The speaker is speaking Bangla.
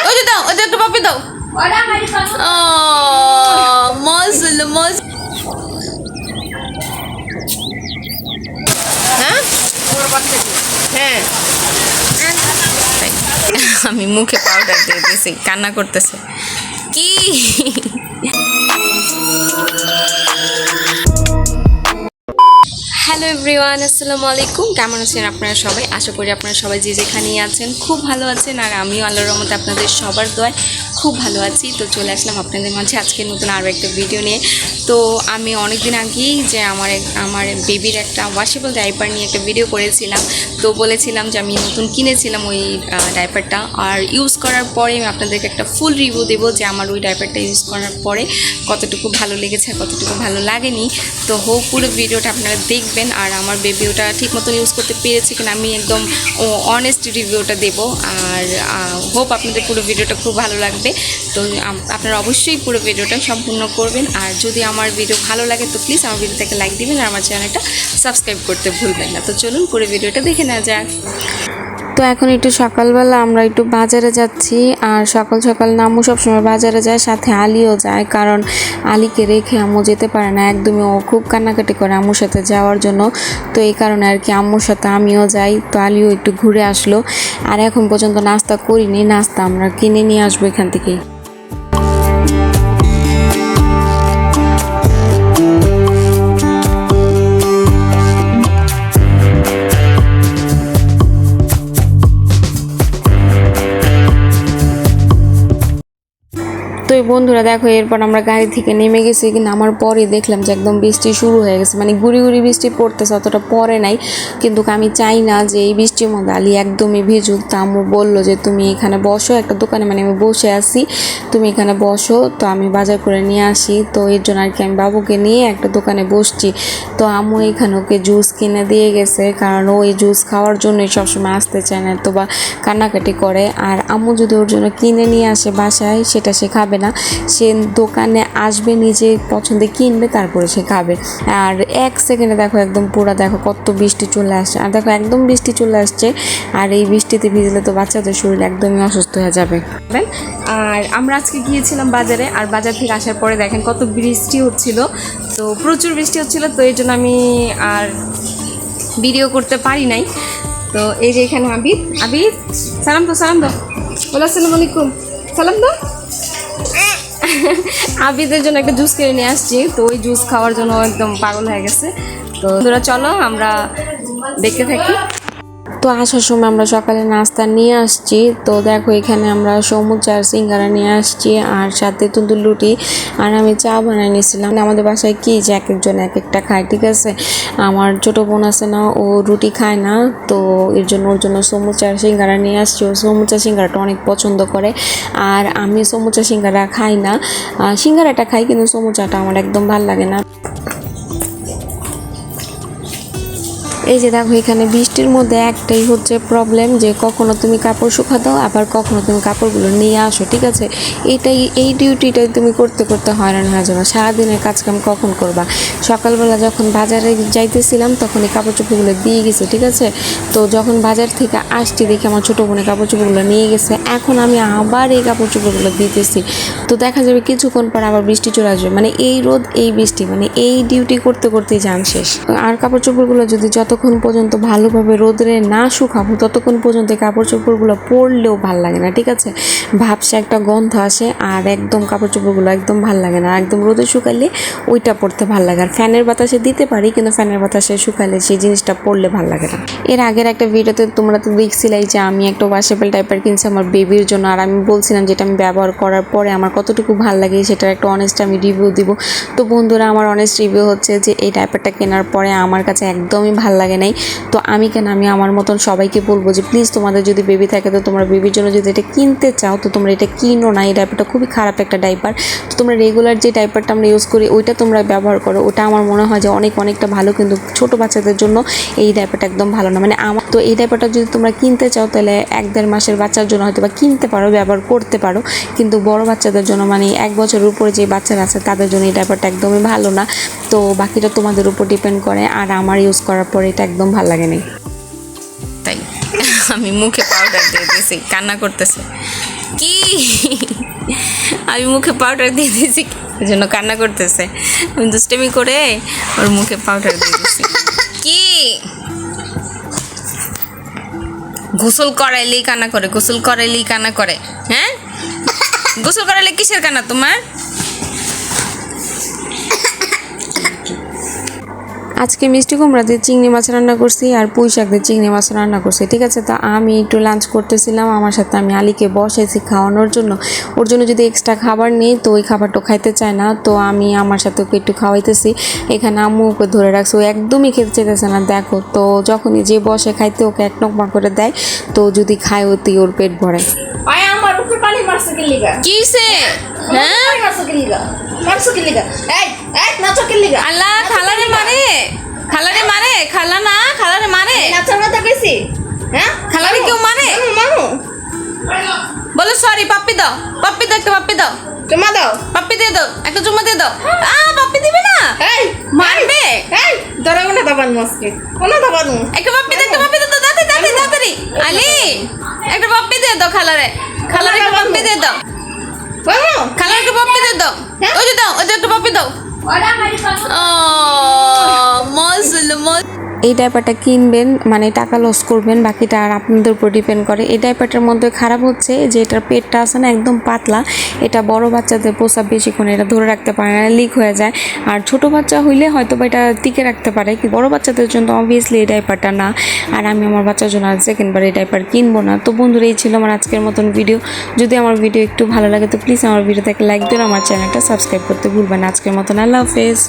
ওই যে দাও ওই যে একটু পাপি দাও। ও মজল মজ হ্যাঁ? হ্যাঁ। আমি মুখে পাউডার দিয়ে দিয়েছি কান্না করতেছে। কি? হ্যালো এভরিওয়ান, আসসালামু আলাইকুম। কেমন আছেন আপনারা সবাই? আশা করি আপনারা সবাই যে যেখানেই আছেন খুব ভালো আছেন, আর আমিও আল্লাহর রহমতে আপনাদের সবার দোয়ায় খুব ভালো আছি। তো চলে আসলাম আপনাদের মাঝে আজকে নতুন আরও একটা ভিডিও নিয়ে। তো আমি অনেক দিন আগেই যে আমার আমার বেবির একটা ওয়াশেবল ডাইপার নিয়ে একটা ভিডিও করেছিলাম। তো বলেছিলাম যে আমি নতুন কিনেছিলাম ওই ডাইপারটা আর ইউজ করার পরে আমি আপনাদেরকে একটা ফুল রিভিউ দেবো যে আমার ওই ডাইপারটা ইউজ করার পরে কতটুকু ভালো লেগেছে আর কতটুকু ভালো লাগেনি। তো হোক, পুরো ভিডিওটা আপনারা দেখবেন। আর আমার বেবি ওটা ঠিক মতন ইউজ করতে পেরেছে কিনা আমি একদম অনেস্ট রিভিউটা দেবো। আর হোপ আপনাদের পুরো ভিডিওটা খুব ভালো লাগবে। তো আপনারা অবশ্যই পুরো ভিডিওটা সম্পূর্ণ করবেন। আর যদি আমার ভিডিও ভালো লাগে তো প্লিজ আমার ভিডিওটাকে লাইক দিবেন আর আমার চ্যানেলটা সাবস্ক্রাইব করতে ভুলবেন না। তো চলুন পুরো ভিডিওটা দেখে নেওয়া যাক। তো এখন একটু সকালবেলা আমরা একটু বাজারে যাচ্ছি আর সকাল সকাল নামু সবসময় বাজারে যায়, সাথে আলিও যায় কারণ আলীকে রেখে আম্মু যেতে পারে না, একদমই ও খুব কান্নাকাটি করে আম্মুর সাথে যাওয়ার জন্য। তো এই কারণে আর কি আম্মুর সাথে আমিও যাই, তো আলিও একটু ঘুরে আসলো। আর এখন পর্যন্ত নাস্তা করিনি, নাস্তা আমরা কিনে নিয়ে আসব এখান থেকে বন্ধুরা, দেখো, এরপর আমরা গাড়ি থেকে নেমে গেছি, কিন্তু আমার পরে দেখলাম যে একদম বৃষ্টি শুরু হয়ে গেছে। মানে গুড়ি গুড়ি বৃষ্টি পড়তেছে, অতটা পরে নাই। কিন্তু আমি চাই না যে এই বৃষ্টির মধ্যে আলি একদমই ভিজুক। তা আম্মু বলল যে, তুমি এখানে বসো, একটা দোকানে মানে আমি বসে আছি, তুমি এখানে বসো। তো আমি বাজার করে নিয়ে আসি। তো এর জন্য আর কি আমি বাবুকে নিয়ে একটা দোকানে বসছি। তো আম্মু এখানে ওকে জুস কিনে দিয়ে গেছে, কারণ ও এই জুস খাওয়ার জন্যই সবসময় আসতে চায় না তো বা কান্নাকাটি করে। আর আম্মু যদি ওর জন্য কিনে নিয়ে আসে বাসায়, সেটা সে খাবে না। সে দোকানে আসবে, নিজে পছন্দে কিনবে, তারপরে সে খাবে। আর এক সেকেন্ডে দেখো একদম পুরো দেখো কত বৃষ্টি চলে আসছে। আর দেখো একদম বৃষ্টি চলে আসছে, আর এই বৃষ্টিতে ভিজলে তো বাচ্চাদের শরীর একদমই অসুস্থ হয়ে যাবে। আর আমরা আজকে গিয়েছিলাম বাজারে, আর বাজার থেকে আসার পরে দেখেন কত বৃষ্টি হচ্ছিল। তো প্রচুর বৃষ্টি হচ্ছিল, তো এই জন্য আমি আর ভিডিও করতে পারি নাই। তো এই যে এখানে আবিদ আবিদ সালাম তো, সালাম দো বলো, আসসালামু আলাইকুম। সালাম দো আবিদের জন্য একটা জুস কিনে নিয়ে আসছি। তো ওই জুস খাওয়ার জন্য একদম পাগল হয়ে গেছে। তো বন্ধুরা, চলো আমরা দেখতে থাকি। তো আসার সময় আমরা সকালে নাস্তা নিয়ে আসছি। তো দেখো, এখানে আমরা সমুচার সিঙ্গারা নিয়ে আসছি আর সাথে তন্দুর রুটি আর আমি চা বানিয়ে নিয়েছিলাম। আমাদের বাসায় কি যে এক একজন এক একটা খায়, ঠিক আছে? আমার ছোটো বোন আছে না, ও রুটি খায় না, তো এর জন্য ওর জন্য সমুচার সিঙ্গারা নিয়ে আসছি। ও সমুচা সিঙ্গারাটা অনেক পছন্দ করে আর আমি সমুচা সিঙ্গারা খাই না। সিঙ্গারাটা খাই, কিন্তু সমুচাটা আমার একদম ভালো লাগে না। এই যে দেখো, এখানে বৃষ্টির মধ্যে একটাই হচ্ছে প্রবলেম যে কখনো তুমি কাপড় শুকা দাও আবার কখনো তুমি কাপড়গুলো নিয়ে আসো, ঠিক আছে? এইটাই এই ডিউটিটাই তুমি করতে করতে হয়রান হয়ে যাবে। সারাদিনের কাজকাম কখন করবা? সকালবেলা যখন বাজারে যাইতেছিলাম, তখন এই কাপড় চোপড়গুলো দিয়ে গেছে, ঠিক আছে? তো যখন বাজার থেকে আসছি দেখি আমার ছোটো বোনের কাপড় চোপড়গুলো নিয়ে গেছে। এখন আমি আবার এই কাপড় চোপড়গুলো দিতেছি। তো দেখা যাবে কিছুক্ষণ পর আবার বৃষ্টি চলে আসবে। মানে এই রোদ, এই বৃষ্টি মানে এই ডিউটি করতে করতেই যান শেষ। আর কাপড় চোপড়গুলো যদি যতক্ষণ পর্যন্ত ভালোভাবে রোদরে না শুকাবো, ততক্ষণ পর্যন্ত কাপড় চোপড়গুলো পরলেও ভালো লাগে না, ঠিক আছে? ভাবসা একটা গন্ধ আসে আর একদম কাপড় চোপড়গুলো একদম ভালো লাগে না। একদম রোদে শুকালে ওইটা পরতে ভালো লাগে। আর ফ্যানের বাতাসে দিতে পারি, কিন্তু ফ্যানের বাতাসে শুকালে সেই জিনিসটা পরলে ভালো লাগে না। এর আগের একটা ভিডিওতে তোমরা তো দেখছিলাই যে আমি একটা ওয়াশেবল টাইপের কিনছি আমার বেবির জন্য। আর আমি বলছিলাম যেটা আমি ব্যবহার করার পরে আমার কতটুকু ভালো লাগে সেটার একটা অনেস্ট আমি রিভিউ দিব। তো বন্ধুরা, আমার অনেস্ট রিভিউ হচ্ছে যে এই ডাইপারটা কেনার পরে আমার কাছে একদমই ভালো লাগে নাই। তো আমি কেন, আমি আমার মতন সবাইকে বলব যে প্লিজ তোমাদের যদি বেবি থাকে, তো তোমরা বেবির জন্য যদি এটা কিনতে চাও, তো তোমরা এটা কিনো না। এই ডাইপারটা খুবই খারাপ একটা ডাইপার তো তোমরা রেগুলার যে ডাইপারটা আমরা ইউজ করি, ওইটা তোমরা ব্যবহার করো। ওটা আমার মনে হয় যে অনেক, অনেকটা ভালো, কিন্তু ছোট বাচ্চাদের জন্য এই ডাইপারটা একদম ভালো না। মানে আমার, তো এই ডাইপারটা যদি তোমরা কিনতে চাও, তাহলে এক দেড় মাসের বাচ্চার জন্য হয়তো বা কিনতে পারো, ব্যবহার করতে পারো। কিন্তু বড় বাচ্চাদের জন্য মানে এক বছরের উপরে যে বাচ্চারা আছে, তাদের জন্য এই ডাইপারটা একদমই ভালো না। তো বাকিটা তোমাদের উপর ডিপেন্ড করে, আর আমার ইউজ করার পরে এটা একদম ভালো লাগে না তাই? আমি মুখে পাউডার দিয়ে দিয়েছি, কান্না করতেছে। কি? আমি মুখে পাউডার দিয়ে দিয়েছি এই জন্য কান্না করতেছে? আমি দুষ্টেমি করে ওর মুখে পাউডার দিয়ে দিয়েছি। কি? গোসল করাইলেই কান্না করে, গোসল করাইলেই কান্না করে হ্যাঁ? গোসল করাইলে কিসের কান্না তোমার? আজকে মিষ্টি কুমড়া দিয়ে চিংড়ি মাছ রান্না করছি আর পুঁই শাক দিয়ে চিংড়ি মাছ রান্না করছি ঠিক আছে? তো আমি একটু লাঞ্চ করতেছিলাম আমার সাথে আমি আলিকে বসাইছি খাওয়ানোর জন্য। ওর জন্য যদি এক্সট্রা খাবার নেই তো ওই খাবারটা খাইতে চায় না। তো আমি আমার সাথে ওকে একটু খাওয়াইতেছি। এখানে আম্মু ওকে ধরে রাখছে ও একদমই খেতে চাইতেছে না দেখো। তো যখনই যে বসে খাইতে ওকে এক নকমা করে দেয় তো যদি খায় ওতেই ওর পেট ভরে। আমার পানি মারছে কি লিগা কিসে? হ্যাঁ মারছে কি লিগা মারছে কি লিগা এই এই নাচো কি লিগা আল্লাহ খালারে মারে খালারে মারে খালা না খালারে মারে নাচার কথা কইছি হ্যাঁ খালারে কেউ মারে মামু বলো সরি পাপ্পি দাও পাপ্পি দাও একটা পাপ্পি দাও তোমা দাও পাপ্পি দিয়ে দাও একটা চুমা দিয়ে দাও আ পাপ্পি দিবে না এই মারবে এই ধরো কোনা দাবান মাসকে কোনা দাবান একটা পাপ্পি দাও একটা পাপ্পি দাও দাদি দাদি দাদি আলি একটা পাপ্পি দিয়ে দাও খালারে খালারে একটা পাপ্পি দিয়ে দাও মামু খালারে একটা পাপ্পি দিয়ে দাও ওই যে এই ডাইপারটা কিনবেন মানে টাকা লস করবেন, বাকিটা আর আপনাদের উপর ডিপেন্ড করে। এই ডাইপারটার মধ্যে খারাপ হচ্ছে যে এটার পেটটা আছে না একদম পাতলা, এটা বড় বাচ্চাদের প্রসাব বেশিক্ষণ এটা ধরে রাখতে পারে না লিক হয়ে যায়। আর ছোট বাচ্চা হইলে হয়তো বা এটা টিকে রাখতে পারে কি বড় বাচ্চাদের জন্য অবভিয়াসলি এই ডাইপারটা না। আর আমি আমার বাচ্চার জন্য আর সেকেন্ডবার এই ডাইপার কিনবো না। তো বন্ধুরা, এই ছিল আমার আজকের মতন ভিডিও যদি আমার ভিডিও একটু ভালো লাগে, তো প্লিজ আমার ভিডিওটাকে লাইক দিন আমার চ্যানেলটা সাবস্ক্রাইব করতে ভুলবেন আজকের মতন আল্লাহ হাফেজ।